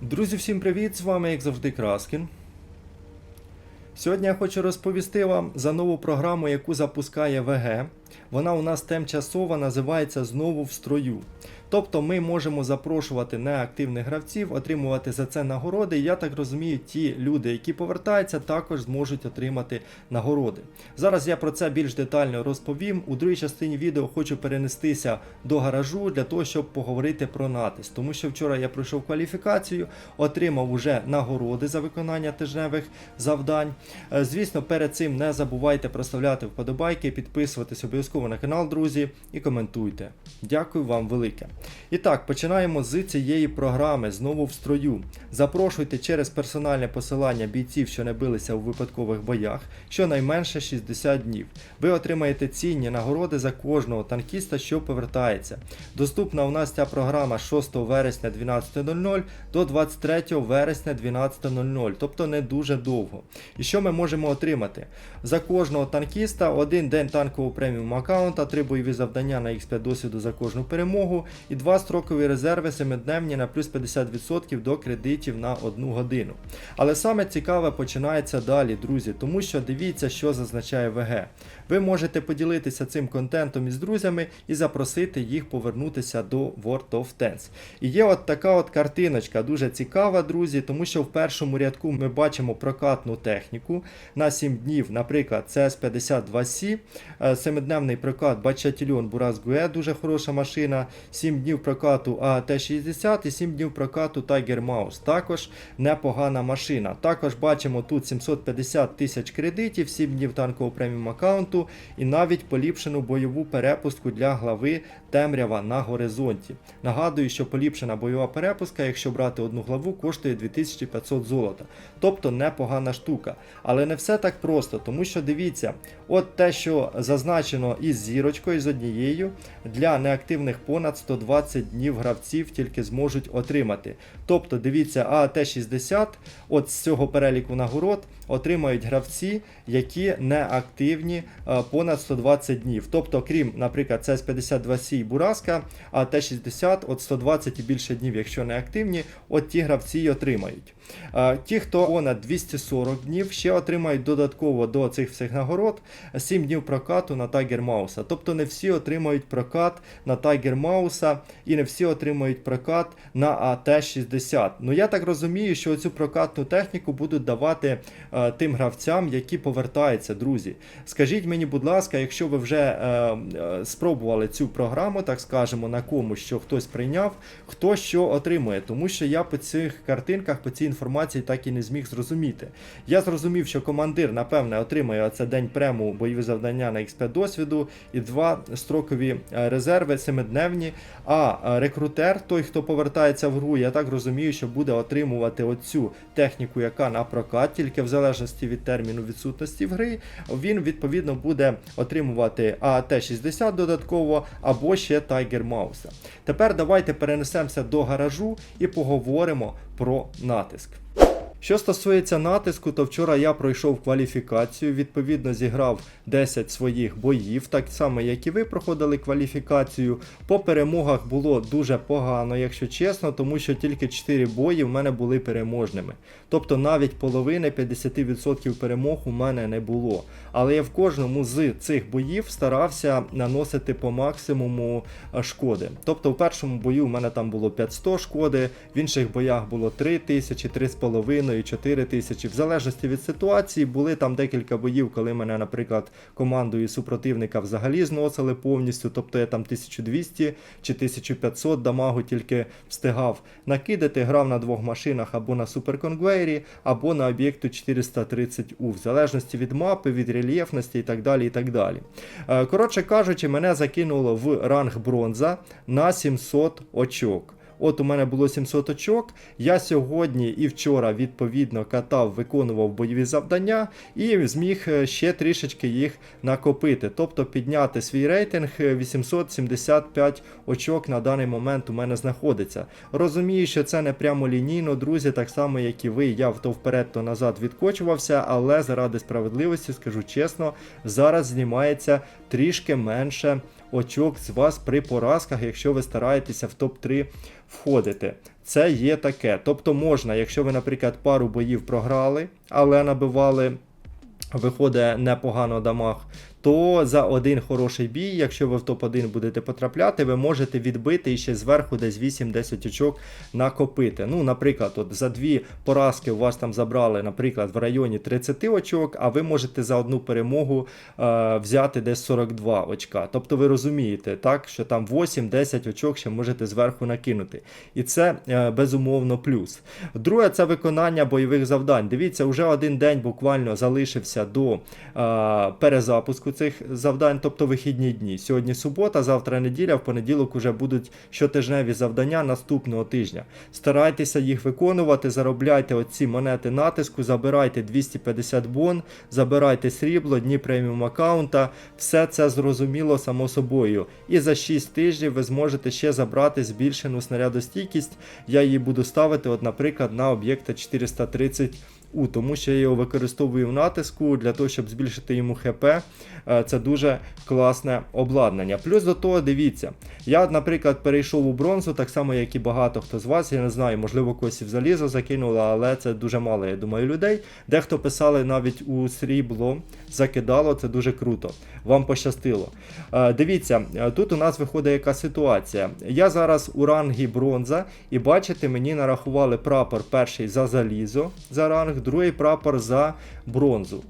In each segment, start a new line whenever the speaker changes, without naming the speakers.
Друзі, всім привіт! З вами, як завжди, Краскін. Сьогодні я хочу розповісти вам за нову програму, яку запускає ВГ. Вона у нас тимчасова, називається Знову в строю. Тобто ми можемо запрошувати неактивних гравців, отримувати за це нагороди. Я так розумію, ті люди, які повертаються, також зможуть отримати нагороди. Зараз я про це більш детально розповім. У другій частині відео хочу перенестися до гаражу для того, щоб поговорити про натиск. Тому що вчора я пройшов кваліфікацію, отримав уже нагороди за виконання тижневих завдань. Е, Звісно, перед цим не забувайте проставляти вподобайки, підписуватись обов'язково на канал, друзі, і коментуйте. Дякую вам велике. І так, починаємо з цієї програми знову в строю. Запрошуйте через персональне посилання бійців, що не билися у випадкових боях, щонайменше 60 днів. Ви отримаєте цінні нагороди за кожного танкіста, що повертається. Доступна у нас ця програма з 6 вересня 12.00 до 23 вересня 12.00, тобто не дуже довго. І що ми можемо отримати? За кожного танкіста один день танкового преміум аккаунта, 3 бойові завдання на X5 досвіду за кожну перемогу і 2 строкові резерви 7-дневні на плюс 50% до кредитів на 1 годину. Але саме цікаве починається далі, друзі, тому що дивіться, що зазначає ВГ. Ви можете поділитися цим контентом із друзями і запросити їх повернутися до World of Tanks. І є от така от картиночка, дуже цікава, друзі, тому що в першому рядку ми бачимо прокатну техніку на 7 днів, наприклад, CS52C, 7-дневний прокат Бачатільон Бурас Гуе, дуже хороша машина, 7 днів прокату АТ-60 і 7 днів прокату Tiger Mouse. Також непогана машина. Також бачимо тут 750 тисяч кредитів, 7 днів танкового преміум аккаунту і навіть поліпшену бойову перепустку для глави темрява на горизонті. Нагадую, що поліпшена бойова перепустка, якщо брати одну главу, коштує 2500 золота. Тобто непогана штука. Але не все так просто, тому що дивіться, от те, що зазначено із зірочкою, з однією, для неактивних понад 120 днів гравців тільки зможуть отримати. Тобто, дивіться, АТ-60, от з цього переліку нагород отримають гравці, які не активні е, понад 120 днів. Тобто, крім, наприклад, CS52C і Бураска, АТ-60 от 120 і більше днів, якщо не активні, от ті гравці й отримають. Е, Ті, хто понад 240 днів, ще отримають додатково до цих всіх нагород 7 днів прокату на Tiger Mouse. Тобто не всі отримають прокат на Tiger Mouse і не всі отримають прокат на АТ-60. Ну я так розумію, що цю прокатну техніку будуть давати е, тим гравцям, які повертаються, друзі. Скажіть мені, будь ласка, якщо ви вже е, е, спробували цю програму, так скажемо, на комусь, що хтось прийняв, хто що отримує, тому що я по цих картинках, по цій інформації так і не зміг зрозуміти. Я зрозумів, що командир, напевне, отримує оце день прему бойові завдання на XP досвіду і два строкові е, резерви семидневні. А е, рекрутер, той, хто повертається в гру, я так розумію, що буде отримувати оцю техніку, яка на прокат, тільки в залежності від терміну відсутності в гри, він відповідно буде отримувати АТ-60 додатково або ще Tiger Mouse. Тепер давайте перенесемося до гаражу і поговоримо про натиск. Що стосується натиску, то вчора я пройшов кваліфікацію, відповідно зіграв 10 своїх боїв, так само, як і ви проходили кваліфікацію. По перемогах було дуже погано, якщо чесно, тому що тільки 4 бої в мене були переможними. Тобто навіть половини 50% перемог у мене не було. Але я в кожному з цих боїв старався наносити по максимуму е, шкоди. Тобто в першому бою в мене там було 500 шкоди, в інших боях було 3000, 3,5 і 4 тисячі. В залежності від ситуації були там декілька боїв, коли мене, наприклад, командою супротивника взагалі зносили повністю. Тобто я там 1200 чи 1500 дамагу тільки встигав накидати, грав на двох машинах або на суперконгвейрі, або на об'єкту 430У, в залежності від мапи, від рельєфності і так далі. і так далі. Е, Коротше кажучи, мене закинуло в ранг бронза на 700 очок. От у мене було 700 очок. Я сьогодні і вчора відповідно катав, виконував бойові завдання і зміг е, ще трішечки їх накопити. Тобто підняти свій рейтинг е, 875 очок на даний момент у мене знаходиться. Розумію, що це не прямо лінійно, друзі, так само, як і ви. Я то вперед, то назад відкочувався, але заради справедливості, скажу чесно, зараз знімається трішки менше очок з вас при поразках, якщо ви стараєтеся в топ-3 входити. це є таке. Тобто можна, якщо ви, наприклад, пару боїв програли, але набивали, виходить непогано дамаг, то за один хороший бій, якщо ви в топ-1 будете потрапляти, ви можете відбити і ще зверху десь 8-10 очок накопити. Ну, наприклад, от за дві поразки у вас там забрали, наприклад, в районі 30 очок, а ви можете за одну перемогу е, взяти десь 42 очка. Тобто ви розумієте, так, що там 8-10 очок ще можете зверху накинути. І це е, безумовно плюс. Друге, це виконання бойових завдань. Дивіться, вже один день буквально залишився до е, перезапуску цих завдань, тобто вихідні дні. Сьогодні субота, завтра неділя, в понеділок вже будуть щотижневі завдання наступного тижня. Старайтеся їх виконувати, заробляйте оці монети натиску, забирайте 250 бон, забирайте срібло, дні преміум аккаунта. Все це зрозуміло само собою. І за 6 тижнів ви зможете ще забрати збільшену снарядостійкість. Я її буду ставити, от, наприклад, на об'єкта 430. У, тому що я його використовую в натиску для того, щоб збільшити йому ХП. Е, Це дуже класне обладнання. Плюс до того, дивіться, я, наприклад, перейшов у бронзу, так само, як і багато хто з вас. Я не знаю, можливо, когось і в залізо закинуло, але це дуже мало, я думаю, людей. Дехто писали навіть у срібло, закидало, це дуже круто. Вам пощастило. Е, Дивіться, е, тут у нас виходить яка ситуація. Я зараз у рангі бронза, і бачите, мені нарахували прапор перший за залізо за ранг, другий прапор за бронзу.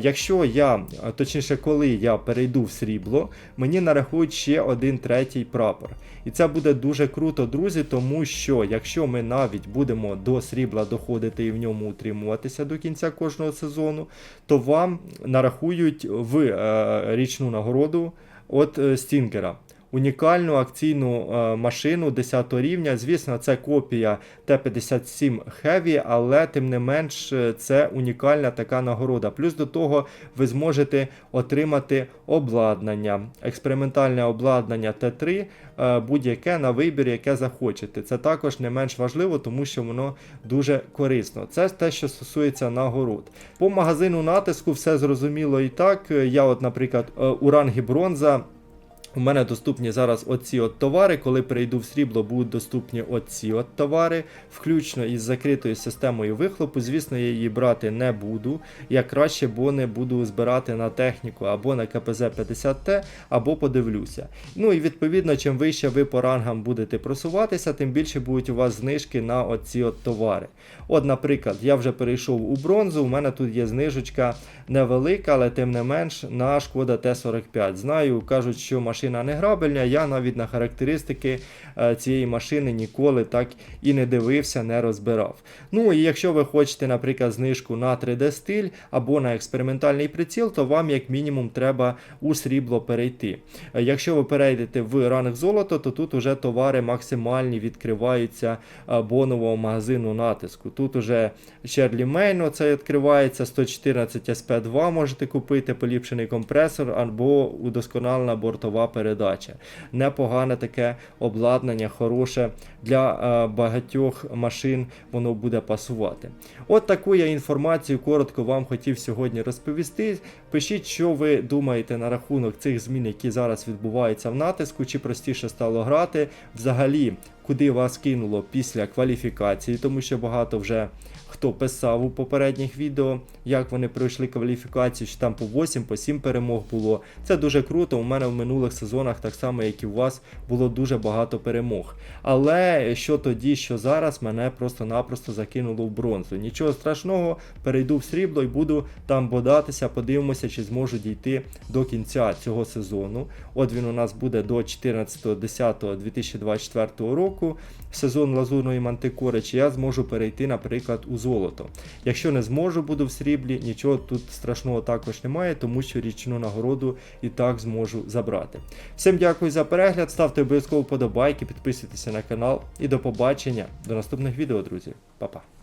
Якщо я, точніше, коли я перейду в срібло, мені нарахують ще один третій прапор. І це буде дуже круто, друзі, тому що якщо ми навіть будемо до срібла доходити і в ньому утримуватися до кінця кожного сезону, то вам нарахують в е, річну нагороду от е, Стінгера. Унікальну акційну е, машину 10 рівня. Звісно, це копія Т-57 Heavy, але тим не менш е, це унікальна така нагорода. Плюс до того ви зможете отримати обладнання, експериментальне обладнання Т3, е, будь-яке на вибір, яке захочете. Це також не менш важливо, тому що воно дуже корисно. Це те, що стосується нагород. По магазину натиску все зрозуміло і так. Я, от, наприклад, у рангі бронза. У мене доступні зараз оці от товари. Коли перейду в срібло, будуть доступні оці от товари, включно із закритою системою вихлопу. Звісно, я її брати не буду. Я краще бони буду збирати на техніку або на КПЗ 50Т, або подивлюся. Ну і відповідно, чим вище ви по рангам будете просуватися, тим більше будуть у вас знижки на оці от товари. От, наприклад, я вже перейшов у бронзу, у мене тут є знижечка невелика, але тим не менш на шкода Т-45. Знаю, кажуть, що машина не грабельна. Я навіть на характеристики е, цієї машини ніколи так і не дивився, не розбирав. Ну і якщо ви хочете, наприклад, знижку на 3D стиль або на експериментальний приціл, то вам як мінімум треба у срібло перейти. Е, Якщо ви перейдете в ранг золото, то тут уже товари максимальні відкриваються е, бонового магазину натиску. Тут уже Shirley Main це відкривається 114 SP2 можете купити, поліпшений компресор або удосконалена бортова передача. Непогане таке обладнання, хороше для е, багатьох машин воно буде пасувати. От таку я інформацію коротко вам хотів сьогодні розповісти. Пишіть, що ви думаєте на рахунок цих змін, які зараз відбуваються в натиску, чи простіше стало грати. Взагалі, куди вас кинуло після кваліфікації, тому що багато вже хто писав у попередніх відео, як вони пройшли кваліфікацію, що там по 8, по 7 перемог було. Це дуже круто. У мене в минулих сезонах, так само як і у вас, було дуже багато перемог. Але що тоді, що зараз, мене просто-напросто закинуло в бронзу. Нічого страшного, перейду в срібло і буду там бодатися, подивимося, чи зможу дійти до кінця цього сезону. От він у нас буде до 14.10.2024 року. Сезон лазурної мантикори, чи я зможу перейти, наприклад, у золото. Якщо не зможу, буду в сріблі, нічого тут страшного також немає, тому що річну нагороду і так зможу забрати. Всім дякую за перегляд, ставте обов'язково вподобайки, підписуйтесь на канал і до побачення до наступних відео, друзі. Па-па.